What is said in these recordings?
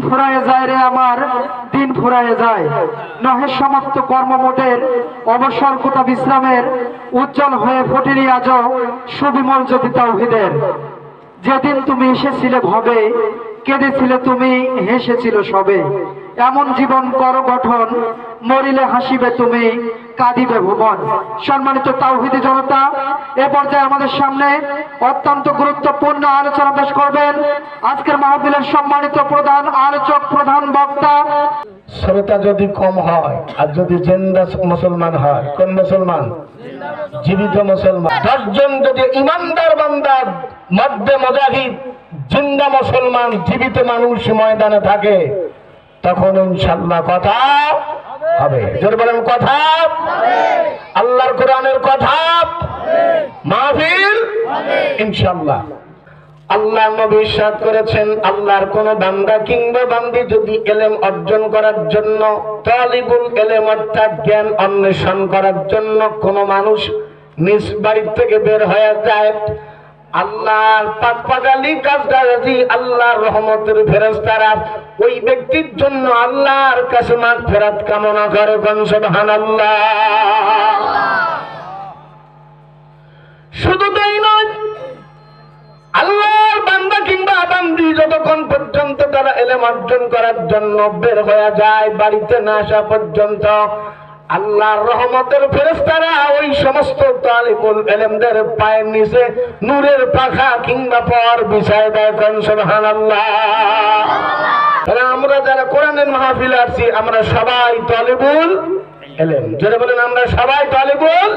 ফুরায়ে যায় রে আমার, দিন ফুরায়ে যায়। নহে সমাপ্ত কর্মমোটের অবসর কোটা বিশ্রামের, উজ্জ্বল হয়ে ফোটেনি আজও সুবিমল যদি তাওহিদের। যেদিন তুমি এসেছিলে ভবে কেঁদেছিলে তুমি হেসেছিল সবে। এমন জীবন কর গঠন মরিলে হাসিবে তুমি কাঁদিবে ভুবন। সম্মানিত তাওহিদি জনতা এ পর্যায়ে আমাদের সামনে অত্যন্ত গুরুত্বপূর্ণ আলোচনা পেশ করবেন আজকের মাহফিলের সম্মানিত প্রধান আলোচক প্রধান বক্তা। শ্রোতা যদি কম হয় আর যদি জেন্দা মুসলমান হয় কোন মুসলমান? জীবিত মুসলমান। দশজন যদি ইমানদার বান্দার মধ্যে মজাহিদ জিন্দা মুসলমান, জীবিত মানুষ ময়দানে থাকে, তখন ইনশাল্লাহ কথা হবে। যদি বলেন, কথা আল্লাহর কোরআনের কথা মাহফিল ইনশাল্লাহ আল্লাহ নবী ইরশাদ করেছেন, আল্লাহর কোন বান্দা কিংবা বান্দি যদি এলেম অর্জন করার জন্য, তালিবুল এলেম অর্থাৎ জ্ঞান অন্বেষণ করার জন্য কোন মানুষ নিজ বাড়ির থেকে বের হয়ে যায় আল্লাহর পাগালি কাজদারাজি আল্লাহর রহমতের ওই ব্যক্তির জন্য আল্লাহর কাছে ফেরাত কামনা করে সুবহানাল্লাহ। শুধু তাই নয়, আল্লাহর বান্দা কিংবা বান্দি যতক্ষণ পর্যন্ত তারা এলেম অর্জন করার জন্য বের হয়ে যায়, বাড়িতে না আসা পর্যন্ত আল্লাহর রহমতের ফেরেস্তারা ওই সমস্ত তালিবুল এলেমদের পায়ের নিচে নূরের পাখা কিংবা পর বিছায় দেয় কোন সুবহানাল্লাহ। তাহলে আমরা যারা কোরআনের মাহফিলে আসছি আমরা সবাই তালিবুল এলেম। যেটা বলেন আমরা সবাই তালিবুল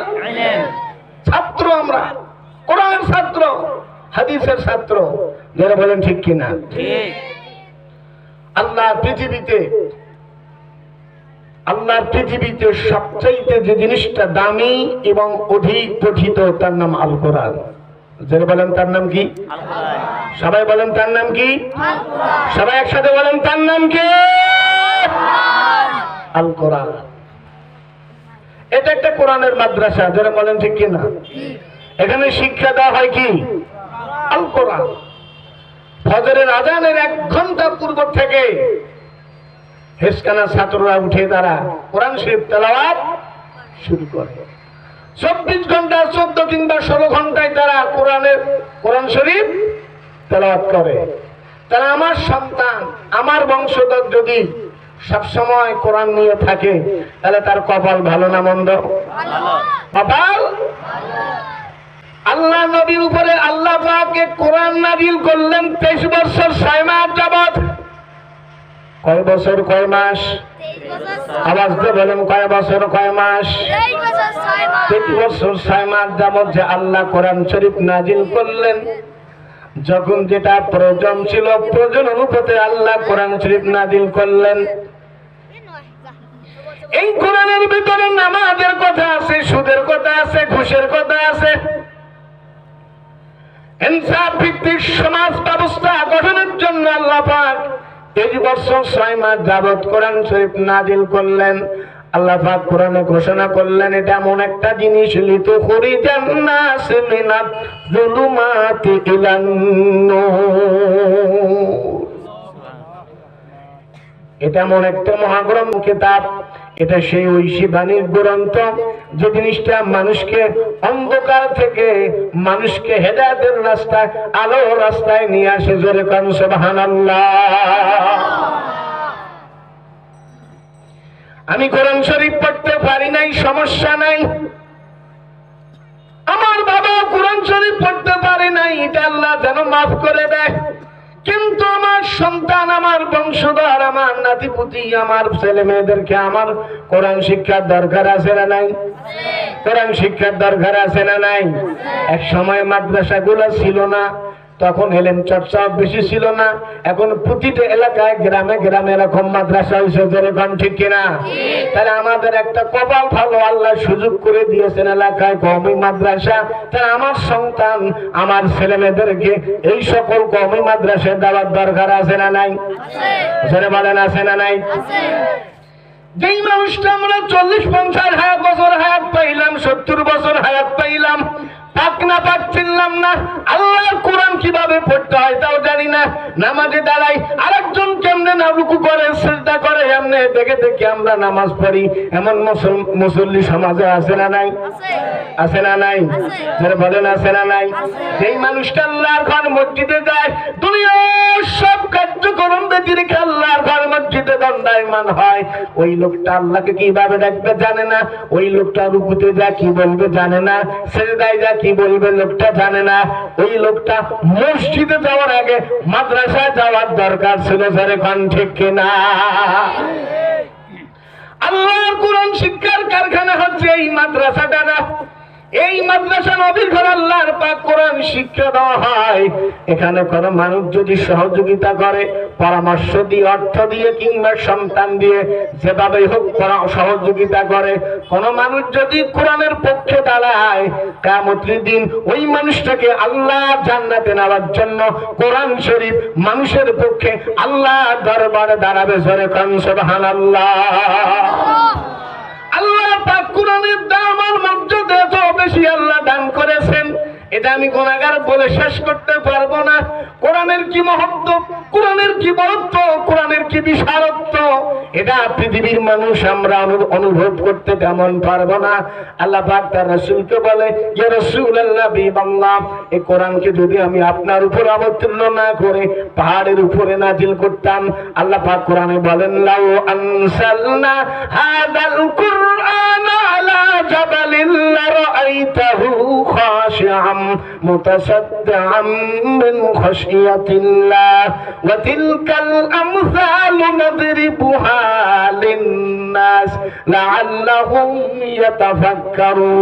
ছাত্র আমরা কোরআনের ছাত্র হাদিসের ছাত্র। যারা বলেন ঠিক কিনা? আল্লাহ পৃথিবীতে আল্লাহর পৃথিবীতে সবচাইতে যে জিনিসটা দামি এবং অধিক পঠিত তার নাম আল কোরআন যারা বলেন তার নাম কি? সবাই বলেন তার নাম কি? সবাই একসাথে বলেন তার নাম কি? আল কোরআন এটা একটা কোরআনের মাদ্রাসা যারা বলেন ঠিক কিনা? এখানে শিক্ষা দেওয়া হয় কি? আল কোরআন ফজরের আজানের এক ঘণ্টা পূর্ব থেকে হেসকানা ছাত্ররা উঠে তারা কোরআন শরীফ তেলাওয়াত শুরু করে চব্বিশ ঘণ্টা, চোদ্দ কিংবা ষোলো ঘন্টায় তারা কোরআনের, কোরআন শরীফ তেলাওয়াত করে। তারা আমার সন্তান, আমার বংশধর যদি সবসময় কোরআন নিয়ে থাকে, তাহলে তার কপাল ভালো না মন্দ? কপাল আল্লাহ নবীর উপরে আল্লাহ কোরআন নাজিল করলেন তেইশ বছর ছয় মাস যাবৎ। কয় বছর, কয় মাস? আওয়াজ দিয়ে বলেন, কয় বছর, কয় মাস? তেইশ বছর ছয় মাস যাবৎ যে আল্লাহ কোরআন শরীফ নাজিল করলেন, যখন যেটা প্রয়োজন ছিল, প্রয়োজন অনুপাতে আল্লাহ কোরআন শরীফ নাজিল করলেন। এই কোরআনের ভিতরে নামাজের কথা আছে, সুদের কথা আছে, ঘুষের কথা আছে। ইনসাফ, ভিত্তিক সমাজ ব্যবস্থা গঠনের জন্য আল্লাহ পাক এই বছর ছয় মাস যাবৎ কোরআন শরীফ নাজিল করলেন, আল্লাহ কোরআনে ঘোষণা করলেন, এটা এমন একটা জিনিস, লিতু করি জান্নাস এটা এমন একটা মহাগ্রন্থ কিতাব। এটা সেই ঐশী বাণীর গ্রন্থ। যে জিনিসটা মানুষকে অন্ধকার থেকে মানুষকে হেদায়তের রাস্তায় আলো রাস্তায় নিয়ে আসে জোরে কান আমি কোরআন শরীফ পড়তে পারি নাই, সমস্যা নাই। আমার বাবা কোরআন শরীফ পড়তে পারে নাই, এটা আল্লাহ যেন মাফ করে দেয়। কিন্তু আমার সন্তান, আমার বংশধর, আমার নাতিপুতি, আমার ছেলে মেয়েদেরকে আমার কোরআন শিক্ষার দরকার আছে না নাই? কোরআন শিক্ষার দরকার আছে না নাই? এক সময় মাদ্রাসাগুলো ছিল না। তখন এলেন চর্চা বেশি ছিল না। এখন প্রতিটা এলাকায় গ্রামে গ্রামে এরকম মাদ্রাসা হয়েছে যেরকম ঠিক কিনা? তাহলে আমাদের একটা কপাল ভালো আল্লাহ সুযোগ করে দিয়েছেন এলাকায় কমই মাদ্রাসা। তাহলে আমার সন্তান আমার ছেলে মেয়েদেরকে এই সকল কমই মাদ্রাসায় দেওয়ার দরকার আছে না নাই? ছেলে বলেন আছে না নাই? যেই মানুষটা আমরা চল্লিশ পঞ্চাশ হাজার বছর হায়াত পাইলাম সত্তর বছর হায়াত পাইলাম পাক না না। আল্লাহর কোরআন কীভাবে পড়তে হয় তাও জানি না। নামাজে দাঁড়াই আরেকজন কেমনে করে করে, এমনি দেখে দেখে আমরা নামাজ পড়ি। এমন মুসল্লি সমাজে আছে না নাই? আছে না নাই? যারা বলেন, আছে না নাই? মানুষটা আল্লাহর ঘর মসজিদে যায়, দুনিয়ার সব কার্যক্রম আল্লাহর ঘর মসজিদে দণ্ডায়মান হয়। ওই লোকটা আল্লাহকে কীভাবে ডাকবে জানে না। ওই লোকটা রুকুতে যা কি বলবে জানে না। সেজদায় যা কি বলবে লোকটা জানে না। ওই লোকটা মসজিদে যাওয়ার আগে মাদ্রাসায় যাওয়ার দরকার ছিল সারে খান ঠিক কিনা? আল্লাহর কোরআন শিক্ষার কারখানা হচ্ছে এই মাদ্রাসাটা এই মাদ্রাসা নবীর ঘর আল্লাহর পাক কোরআন শিক্ষা দেওয়া হয়। এখানে কোন মানুষ যদি সহযোগিতা করে, পরামর্শ দিয়ে, অর্থ দিয়ে কিংবা সন্তান দিয়ে যেভাবে হোক সহযোগিতা করে, কোন মানুষ যদি কোরআনের পক্ষে দাঁড়ায় কামতির দিন ওই মানুষটাকে আল্লাহ জান্নাতে নেওয়ার জন্য কোরআন শরীফ মানুষের পক্ষে আল্লাহ দরবারে দাঁড়াবে জোরে কান, সুবহানাল্লাহ। আল্লাহ পাক কোরআনের দাম আর মর্যাদা এত বেশি আল্লাহ দান করেছেন। এটা আমি গুণাগার বলে শেষ করতে পারব না। কোরআনের কি মহত্ব, কোরআনের কি বরত্ব, কোরআনের কি বিশারত্ব, এটা পৃথিবীর মানুষ আমরা অনুভব করতে তেমন পারব না। আল্লাহ তার রসুলকে বলে রসুল আল্লাহ কোরআনকে যদি আমি আপনার উপর অবতীর্ণ না করে পাহাড়ের উপরে নাজিল করতাম, আল্লাহ পাক কোরআনে বলেন, লাউ আনসালনা হাদাল কুরআন আলা জাবালিন লারাইতাহু খাশিআম متصدعا من خشية الله. وتلك الأمثال نضربها للناس لعلهم يتفكرون.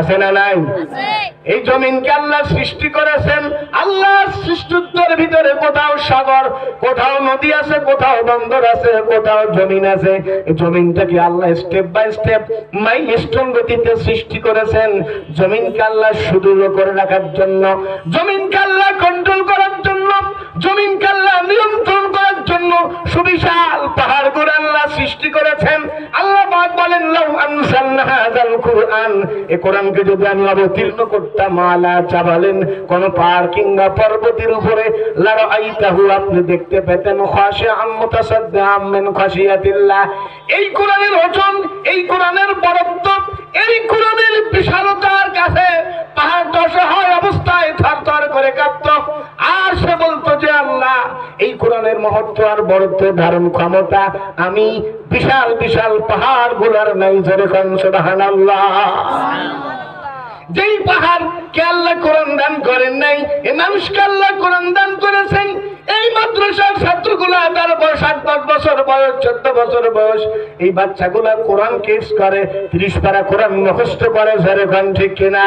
আছে? না নাই? এই জমিনকে আল্লাহ সৃষ্টি করেছেন? আল্লাহ সৃষ্টিত্বের ভিতরে কোথাও সাগর, কোথাও নদী আছে, কোথাও বন্দর আছে, কোথাও জমিন আছে। এই জমিনটাকে Allah step by step milestone গতিতে সৃষ্টি করেছেন? জমিনকে আল্লাহ সুদূর করে রাখার জন্য, জমিনকে আল্লাহ কন্ট্রোল করার জন্য জমিনকে আল্লাহ নিয়ন্ত্রণ করার জন্য সুবিশাল পাহাড়গুলো আল্লাহ সৃষ্টি করেছেন। আল্লাহ বলেন কোরআনকে যদি আমি পাহাড় কিংবা পর্বতের উপরে আপনি দেখতে এই কোরআনের ওজন, এই কোরআনের বরত্ব এই কোরআনের বিশালতার কাছে পাহাড় দশহায় অবস্থায় থরথর করে কাঁপত। আর সে বলতো যে, আল্লাহ, এই কোরআনের মহত্ব আর বরত্ব ধারণ ক্ষমতা আমি বিশাল বিশাল পাহাড়গুলার নাই জোরে খান যেই পাহাড় কে আল্লাহ কোরআন দান করেন নাই, এ মানুষকে আল্লাহ কোরআন দান করেছেন এই মাদ্রাসার ছাত্রগুলা তার বয়স আট দশ বছর বয়স, চোদ্দ বছর বয়স, এই বাচ্চাগুলা কোরআন কেস করে, ত্রিশ পারা কোরআন মুখস্থ করে, জোরে খান ঠিক কিনা?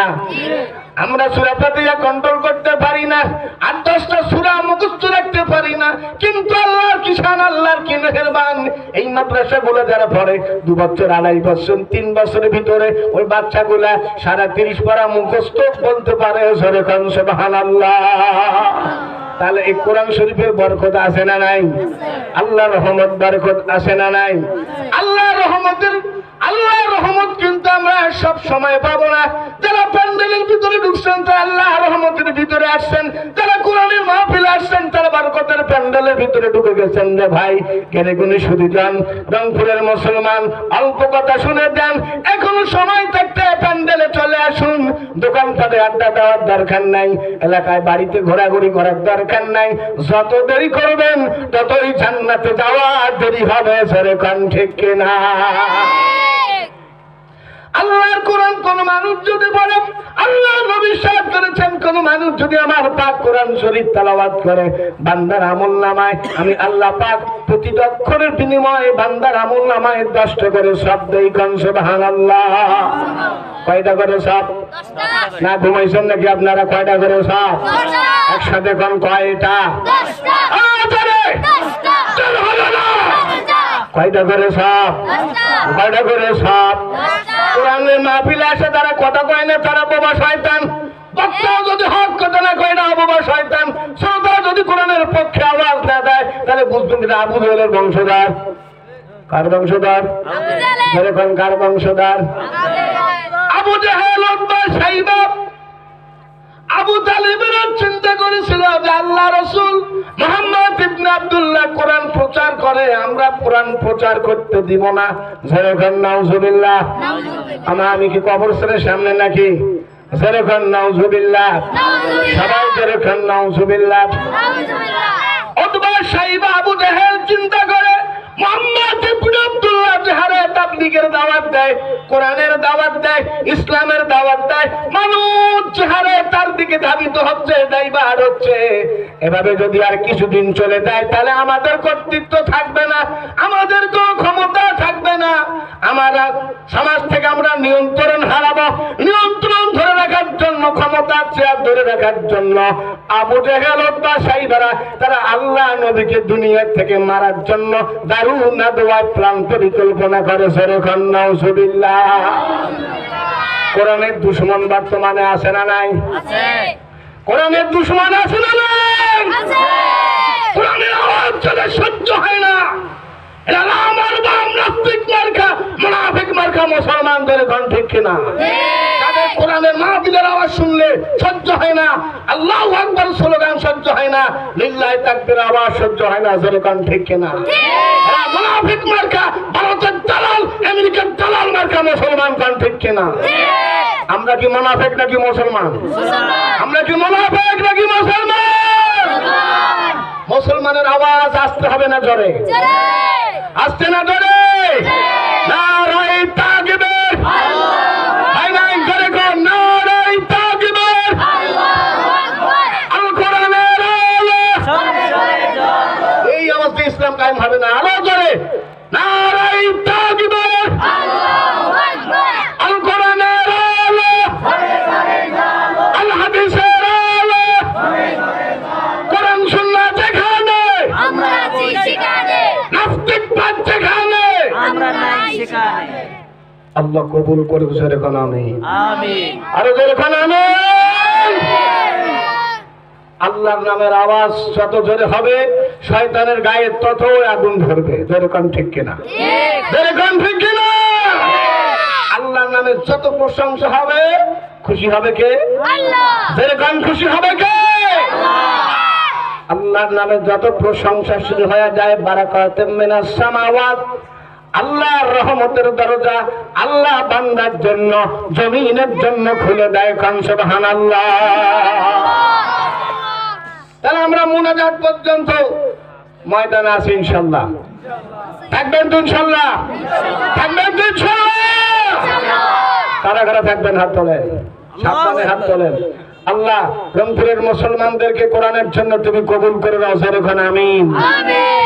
আমরা সুরা ফাতিহা কন্ট্রোল করতে পারি না আট দশটা সুরা মুখস্থ রাখতে পারি না, কিন্তু আল্লাহর কিষান আল্লাহর কি মেহেরবান? এই মাদ্রাসাগুলো যারা পড়ে, দু বছর, আড়াই বছর, তিন বছরের ভিতরে, ওই বাচ্চাগুলা সারা তিরিশ পারা মুখস্থ বলতে পারে সরে খান সুবহানাল্লাহ। তাহলে এই কোরআন শরীফের বরকত আছে না নাই? আল্লাহ রহমত বরকত আছে না নাই? আল্লাহ রহমতের আল্লাহ রহমত কিন্তু আমরা সব সময় পাবো না। যারা প্যান্ডেলের ভিতরে ঢুকছেন, তারা আল্লাহ রহমতের ভিতরে আসছেন যারা কোরআনের মাহফিলে আসছেন, তারা বরকতের প্যান্ডেলের ভিতরে ঢুকে গেছেন রে ভাই। কেনে গুনে শুধু যান, রংপুরের মুসলমান, অল্প কথা শুনে যান, এখনও সময় থাকতে প্যান্ডেলে চলে আসুন। দোকান দোকানপাটে আড্ডা দেওয়ার দরকার নাই, এলাকায় বাড়িতে ঘোরাঘুরি করার দরকার নাই। যত দেরি করবেন, ততই জান্নাতে যাওয়া দেরি হবে সরে কান ঠিক কিনা। আল্লাহর কোরআন কোন মানুষ যদি বলে, আল্লাহ নবী সাহেব করেছেন, কোন মানুষ যদি আমার পাক কোরআন শরীফ তালাবাদ করে, বান্দার আমল নামায়, আমি আল্লাহ পাক প্রতিটা অক্ষরের বিনিময়ে বান্দার আমল নামায় দশটা করে শব্দ এই কন আল্লাহ কয়টা করে সব না, ঘুমাইছেন নাকি আপনারা? কয়টা করে সব একসাথে কোন, কয়টা! কয়টা করে সব কয়টা করে সব কোরআনের মাহফিলে আসে তারা কথা কয় না তারা বোবা শয়তান। বক্তাও যদি হক কথা না কয় না বোবা শয়তান। শ্রোতারা যদি কোরআনের পক্ষে আওয়াজ না দেয় তাহলে বুঝবেন এটা আবু জলের বংশধর। কার বংশধর? কার বংশধর? আবু জাহেল উতবা সাইবা আবু তালিবের চিন্তা করেছিল যে আল্লাহ রসুল মোহাম্মদ ইবনে আব্দুল্লাহ কোরআন প্রচার করে আমরা কোরআন প্রচার করতে দিব না। যেরকম নাউজুবিল্লাহ। আমার আমি কি কবরস্থানের সামনে নাকি? যেরকম নাউজুবিল্লাহ। সবাই যেরকম নাউজুবিল্লাহ। অথবা সাইবা আবু জাহেল চিন্তা করে মোহাম্মদ ইবনে তাবলীগের দাওয়াত দেয়, কোরআনের দাওয়াত দেয়, ইসলামের দাওয়াত দেয়, মানুষ যাহারে তার দিকে ধাবিত হচ্ছে দাইবার হচ্ছে। এভাবে যদি আর কিছুদিন চলে যায়, তাহলে আমাদের কর্তৃত্ব থাকবে না আমাদের কোনো ক্ষমতা থাকবে না। আমরা সমাজ থেকে আমরা নিয়ন্ত্রণ হারাবো, নিয়ন্ত্রণ ধরে রাখার জন্য, ক্ষমতা চেয়ার ধরে রাখার জন্য। আবু জেহেল বা সাইবারা, তারা আল্লাহ নবীকে দুনিয়া থেকে মারার জন্য দারুণ দোয়ায় প্রাণ পরিকল্পনা করে সেরকম নাউজুবিল্লাহ কোরআনের দুশ্মন বর্তমানে আছে না নাই? কোরআনের দুশ্মন আছে না নাই? কোরআনের আওয়াজ সহ্য হয় না। আমার বাম নাস্তিক মার্কা মুনাফিক মার্কা মুসলমানদের ঘন ঠিক কিনা? তাদের কোরআনের মাহফিলের আওয়াজ শুনলে সহ্য হয় না। আল্লাহ আকবর স্লোগান সহ্য হয় না। লিল্লাহ তাকবীর আওয়াজ সহ্য হয় না যেরকম ঠিক কিনা? এরা মুনাফিক মার্কা ভারতের দালাল আমেরিকার দালাল মার্কা মুসলমান গান ঠিক কিনা? আমরা কি মুনাফিক নাকি মুসলমান? আমরা কি মুনাফিক নাকি মুসলমান। মুসলমানের আওয়াজ আসতে হবে না জোরে। আসতে না জোরে? নারাই তাকবীর হাই নাই জোরে কর নারাই তাকবীর আল কোরআনের আলো এই অবস্থা ইসলাম কায়েম হবে না আলো জোরে নারাই তাকবীর আল কোরআনের আলো আল হাদিসের আলো কোরআন সুন্নাহ যেখানে নাস্তিক পাঠ যেখানে আল্লাহ কবুল করে যেরকম আমি। আরও যেরকম আমি। আল্লাহর নামের আওয়াজ যত জোরে হবে শয়তানের গায়ে তত আগুন ধরবে। যেরকম ঠিক কিনা? যেরকম ঠিক কিনা? আল্লাহর নামের যত প্রশংসা হবে খুশি হবে কে? যেরকম খুশি হবে কে? আল্লাহর নামে যত প্রশংসা শুরু হয়ে যায় বারাকাতুম মিনাস সামাওয়াত। আল্লাহর রহমতের দরজা আল্লাহ বান্দার জন্য জমিনের জন্য খুলে দেয় কান সুবহানাল্লাহ। তাহলে আমরা মুনাজাত পর্যন্ত ময়দানে আছি ইনশাল্লাহ থাকবেন তো ইনশাল্লাহ থাকবেন তো ইনশাল্লাহ কারা কারা থাকবেন হাত তোলেন। সাবধানে হাত তোলেন। আল্লাহ রংপুরের মুসলমানদেরকে কোরআনের জন্য তুমি কবুল করে দাও সেরকম আমিন।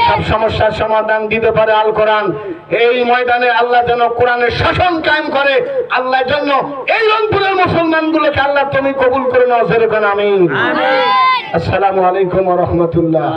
সব সমস্যার সমাধান দিতে পারে আল কোরআন। এই ময়দানে আল্লাহ যেন কোরআনের শাসন কায়েম করে আল্লাহ জন্য এই রংপুরের মুসলমানগুলোকে আল্লাহ তুমি কবুল করে নাও সেরকম আমিন। আসসালামু আলাইকুম রহমতুল্লাহ।